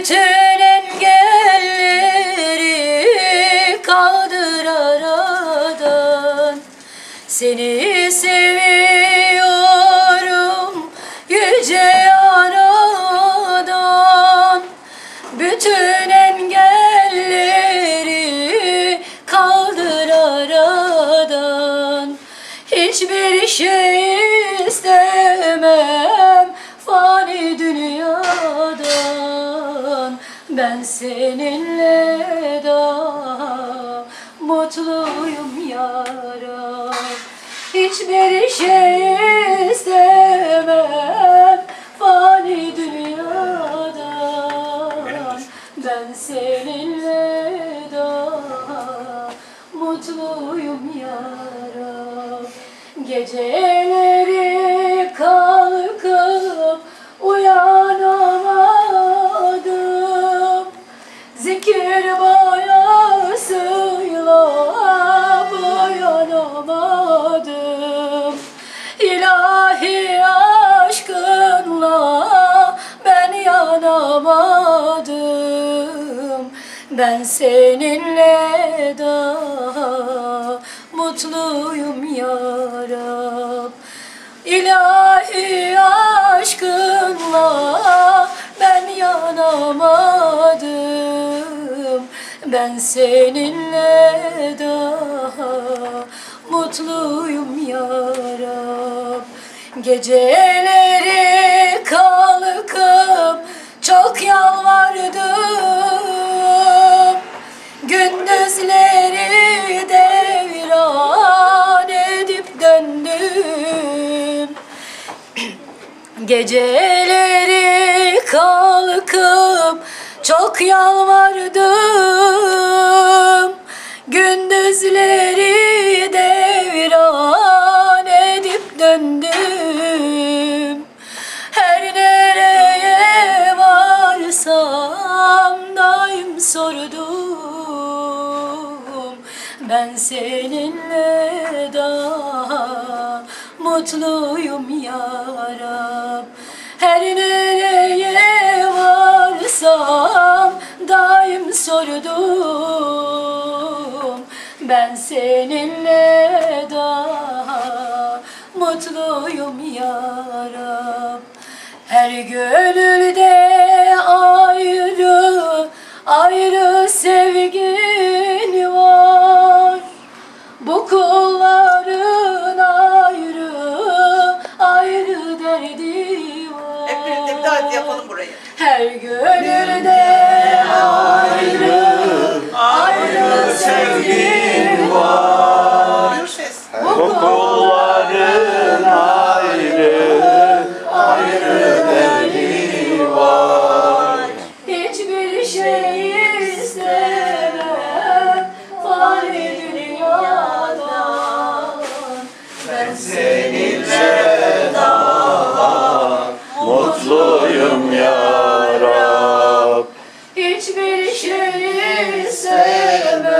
Bütün engelleri kaldır aradan. Seni seviyorum yüce anadan. Bütün engelleri kaldır aradan. Hiçbir şey istemem. Ben seninle daha mutluyum yara Hiçbir şey istemem fani dünyadan Ben seninle daha mutluyum yara Geceleri İlahi aşkınla ben yanamadım. Ben seninle daha mutluyum ya Rab. İlahi aşkınla ben yanamadım. Ben seninle daha mutluyum ya Rab Geceleri kalkıp çok yalvardım. Gündüzleri devran edip döndüm. Geceleri kalkıp çok yalvardım. Gündüzleri devran Ben seninle daha mutluyum ya Rab. Her nereye varsam daim sordum. Ben seninle daha mutluyum ya Rab. Her gönülde kulların ayrı ayrı derdi var. Hep birlikte bir daha yapalım burayı. Her gönülde seninle daha mutluyum ya Rab. Hiçbir şeyi sevmem.